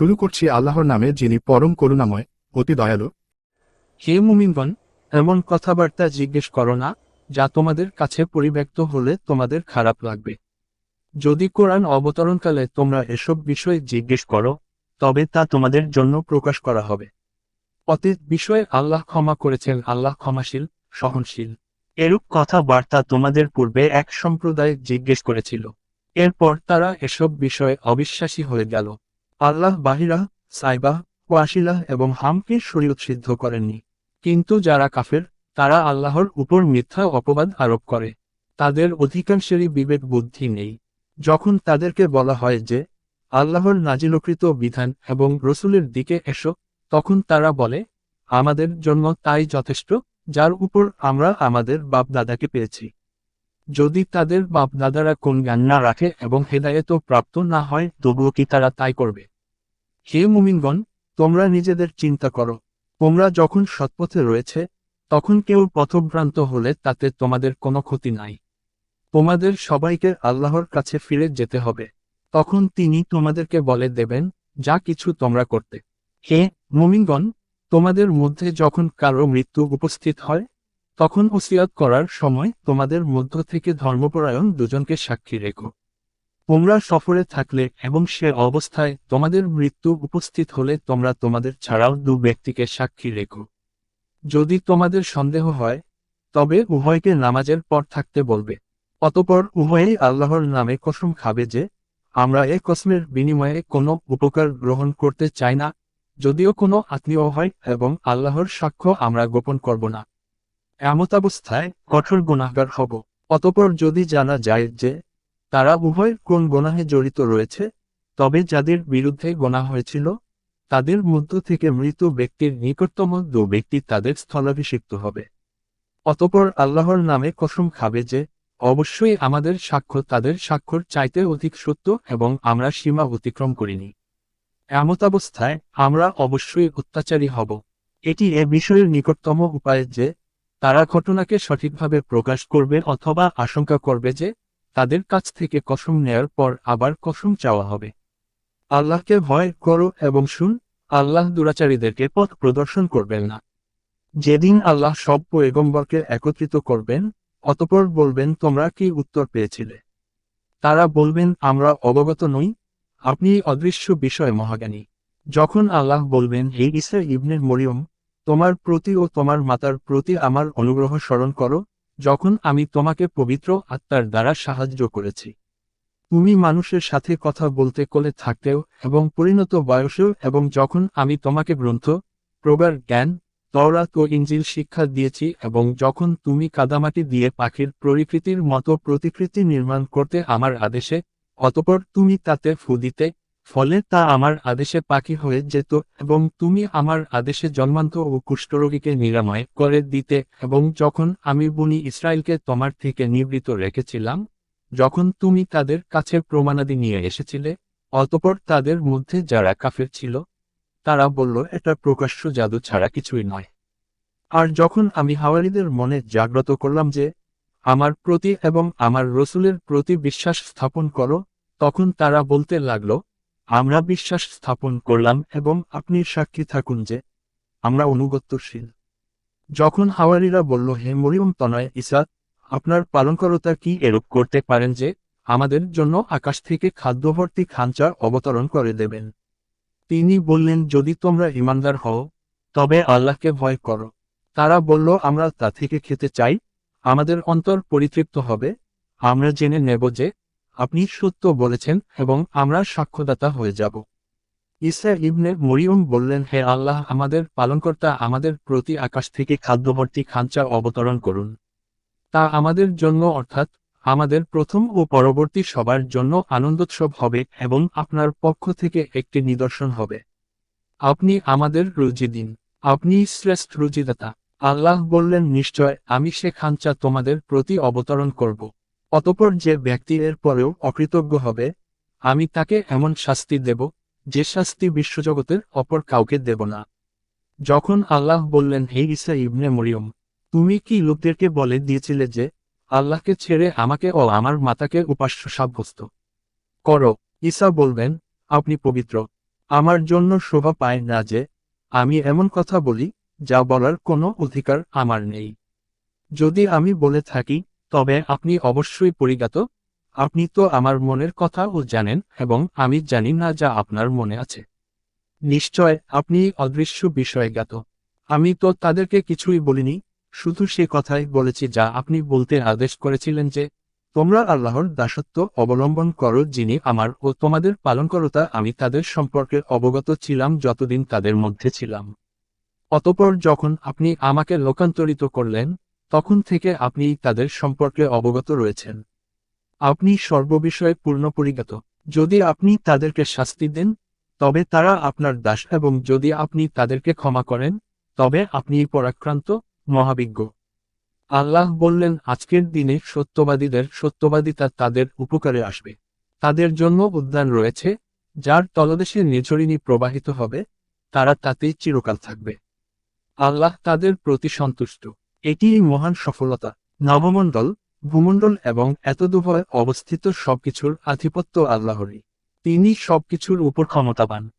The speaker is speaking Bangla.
শুরু করছি আল্লাহর নামে যিনি পরম করুণাময়, অতি দয়ালু। হে মুমিনগণ, এমন কথাবার্তা জিজ্ঞেস করো না, যা তোমাদের কাছে পরিব্যক্ত হলে তোমাদের খারাপ লাগবে। যদি কোরআন অবতরণকালে তোমরা এসব বিষয়ে জিজ্ঞেস করো, তবে তা তোমাদের জন্য প্রকাশ করা হবে। অতীত বিষয়ে আল্লাহ ক্ষমা করেছেন, আল্লাহ ক্ষমাশীল, সহনশীল। এরূপ কথাবার্তা তোমাদের পূর্বে এক সম্প্রদায় জিজ্ঞেস করেছিল। এরপর তারা এসব বিষয়ে অবিশ্বাসী হয়ে গেল। আল্লাহ বাহিরা সাইবাহ ওয়াসিলাহ এবং হামকে শরীয়ত সিদ্ধ করেননি। কিন্তু যারা কাফের, তারা আল্লাহর উপর মিথ্যা অপবাদ আরোপ করে। তাদের অধিকাংশেরই বিবেক বুদ্ধি নেই। যখন তাদেরকে বলা হয় যে, আল্লাহর নাজিলকৃত বিধান এবং রসুলের দিকে এসো, তখন তারা বলে, আমাদের জন্য তাই যথেষ্ট, যার উপর আমরা আমাদের বাপ দাদাকে পেয়েছি। যদি তাদের বাপ দাদারা কোন জ্ঞান না রাখে এবং হেদায়েতও প্রাপ্ত না হয়, তবুও কি তারা তাই করবে? হে মুমিনগণ, তোমরা নিজেদের চিন্তা করো। তোমরা যখন সৎপথে রয়েছে, তখন কেউ পথভ্রান্ত হলে তাতে তোমাদের কোনো ক্ষতি নাই। তোমাদের সবাইকে আল্লাহর কাছে ফিরে যেতে হবে। তখন তিনি তোমাদেরকে বলে দেবেন, যা কিছু তোমরা করতে। হে মুমিনগণ, তোমাদের মধ্যে যখন কারও মৃত্যু উপস্থিত হয়, তখন ওসিয়াত করার সময় তোমাদের মধ্য থেকে ধর্মপরায়ণ দুজনকে সাক্ষী রেখো। তোমরা সফরে থাকলে এবং সে অবস্থায় তোমাদের মৃত্যু উপস্থিত হলে তোমরা তোমাদের ছাড়াও দু ব্যক্তিকে সাক্ষী রেখো। যদি তোমাদের সন্দেহ হয়, তবে উভয়কে নামাজের পর থাকতে বলবে। অতপর উভয়েই আল্লাহর নামে কসম খাবে যে, আমরা এ কসমের বিনিময়ে কোনো উপকার গ্রহণ করতে চাই না, যদিও কোনো আত্মীয় হয় এবং আল্লাহর সাক্ষ্য আমরা গোপন করব না। এমতাবস্থায় কঠোর গুণাগার হব। অতপর যদি জানা যায় যে তারা উভয় কোন গোনাহে জড়িত রয়েছে, তবে যাদের বিরুদ্ধে গোনা হয়েছিল, তাদের মধ্য থেকে মৃত ব্যক্তির নিকটতম দু ব্যক্তি তাদের স্থলাভিষিক্ত হবে। অতপর আল্লাহর নামে কসম খাবে যে, অবশ্যই আমাদের সাক্ষ্য তাদের স্বাক্ষর চাইতে অধিক সত্য এবং আমরা সীমা অতিক্রম করিনি। এমতাবস্থায় আমরা অবশ্যই অত্যাচারী হব। এটি এ বিষয়ের নিকটতম উপায় যে, তারা ঘটনাকে সঠিকভাবে প্রকাশ করবে অথবা আশঙ্কা করবে যে তাদের কাছ থেকে কসম নেয়ার পর আবার কসম চাওয়া হবে। আল্লাহকে ভয় করো এবং শুন, আল্লাহ দুরাচারীদেরকে পথ প্রদর্শন করবেন না। যেদিন আল্লাহ সব পয়গম্বরকে একত্রিত করবেন, অতপর বলবেন, তোমরা কি উত্তর পেয়েছিলে? তারা বলবেন, আমরা অবগত নই, আপনি অদৃশ্য বিষয় মহাজ্ঞানী। যখন আল্লাহ বলবেন, হে ইসা ইবনে মরিয়ম, তোমার প্রতি ও তোমার মাতার প্রতি আমার অনুগ্রহ স্মরণ করো যখন আমি তোমাকে পবিত্র আত্মার দ্বারা সাহায্য করেছি। তুমি মানুষের সাথে কথা বলতে, কোলে থাকতেও এবং পরিণত বয়সেও এবং যখন আমি তোমাকে গ্রন্থ প্রবার জ্ঞান, তওরাত ও ইঞ্জিল শিক্ষা দিয়েছি এবং যখন তুমি কাদামাটি দিয়ে পাখির পরিকৃতির মতো প্রতিকৃতি নির্মাণ করতে আমার আদেশে, অতপর তুমি তাতে ফু দিতে ফলে তা আমার আদেশে পাখি হয়ে যেত এবং তুমি আমার আদেশে জন্মান্ত ও কুষ্ঠরোগীকে নিরাময় করে দিতে এবং যখন আমি বনি ইসরায়েলকে তোমার থেকে নিবৃত রেখেছিলাম, যখন তুমি তাদের কাছে প্রমাণাদি নিয়ে এসেছিলে, অতপর তাদের মধ্যে যারা কাফের ছিল, তারা বলল, এটা প্রকাশ্য জাদু ছাড়া কিছুই নয়। আর যখন আমি হাওয়ারিদের মনে জাগ্রত করলাম যে, আমার প্রতি এবং আমার রসুলের প্রতি বিশ্বাস স্থাপন করো, তখন তারা বলতে লাগল আমরা বিশ্বাস স্থাপন করলাম এবং আপনি সাক্ষী থাকুন যে আমরা অনুগত্যশীল। যখন হাওয়ারিরা বলল, হে মরিয়ম তনয় ইসা আপনার পালনকরতা কি এরূপ করতে পারেন যে আমাদের জন্য আকাশ থেকে খাদ্যভর্তি খাঞ্চা অবতরণ করে দেবেন? তিনি বললেন, যদি তোমরা ইমানদার হও, তবে আল্লাহকে ভয় করো। তারা বলল, আমরা তা থেকে খেতে চাই, আমাদের অন্তর পরিতৃপ্ত হবে। আমরা জেনে নেব যে আপনি সত্য বলেছেন এবং আমরা সাক্ষ্যদাতা হয়ে যাব। ইসা ইবনে মরিয়ম বললেন, হে আল্লাহ, আমাদের পালনকর্তা আমাদের প্রতি আকাশ থেকে খাদ্যভর্তি খাঞ্চা অবতরণ করুন। তা আমাদের জন্য, অর্থাৎ আমাদের প্রথম ও পরবর্তী সবার জন্য আনন্দোৎসব হবে এবং আপনার পক্ষ থেকে একটি নিদর্শন হবে। আপনি আমাদের রুজি দিন। আপনি শ্রেষ্ঠ রুজিদাতা। আল্লাহ বললেন, নিশ্চয় আমি সে খাঞ্চা তোমাদের প্রতি অবতরণ করব। অতপর যে ব্যক্তি এর পরেও অকৃতজ্ঞ হবে, আমি তাকে এমন শাস্তি দেব, যে শাস্তি বিশ্বজগতের অপর কাউকে দেব না। যখন আল্লাহ বললেন, হে ইসা ইবনে মরিয়ম, তুমি কি লোকদেরকে বলে দিয়েছিলে যে, আল্লাহকে ছেড়ে আমাকে ও আমার মাতাকে উপাস্য সাব্যস্ত কর? ঈসা বলবেন আপনি পবিত্র। আমার জন্য শোভা পায় না যে, আমি এমন কথা বলি, যা বলার কোনো অধিকার আমার নেই। যদি আমি বলে থাকি তবে আপনি অবশ্যই পরিজ্ঞাত। আপনি তো আমার মনের কথাও জানেন এবং আমি জানি না যা আপনার মনে আছে। নিশ্চয় আপনি অদৃশ্য বিষয়ে জ্ঞাত আমি তো তাদেরকে কিছুই বলিনি, শুধু সে কথাই বলেছি যা আপনি বলতে আদেশ করেছিলেন যে, তোমরা আল্লাহর দাসত্ব অবলম্বন করো যিনি আমার ও তোমাদের পালনকর্তা, আমি তাদের সম্পর্কে অবগত ছিলাম যতদিন তাদের মধ্যে ছিলাম। অতপর যখন আপনি আমাকে লোকান্তরিত করলেন তখন থেকে আপনি তাদের সম্পর্কে অবগত রয়েছেন। আপনি সর্ববিষয়ে পূর্ণ পরিজ্ঞাত। যদি আপনি তাদেরকে শাস্তি দেন, তবে তারা আপনার দাস এবং যদি আপনি তাদেরকে ক্ষমা করেন, তবে আপনি পরাক্রান্ত মহাবিজ্ঞ। আল্লাহ বললেন, আজকের দিনে সত্যবাদীদের সত্যবাদিতা তাদের উপকারে আসবে। তাদের জন্য উদ্যান রয়েছে, যার তলদেশে নিঝরিণী প্রবাহিত হবে, তারা তাতেই চিরকাল থাকবে। আল্লাহ তাদের প্রতি সন্তুষ্ট। এটিই মহান সফলতা, নবমণ্ডল, ভূমণ্ডল এবং এত দুভয় অবস্থিত সবকিছুর আধিপত্য আল্লাহরই। তিনি সবকিছুর উপর ক্ষমতাবান।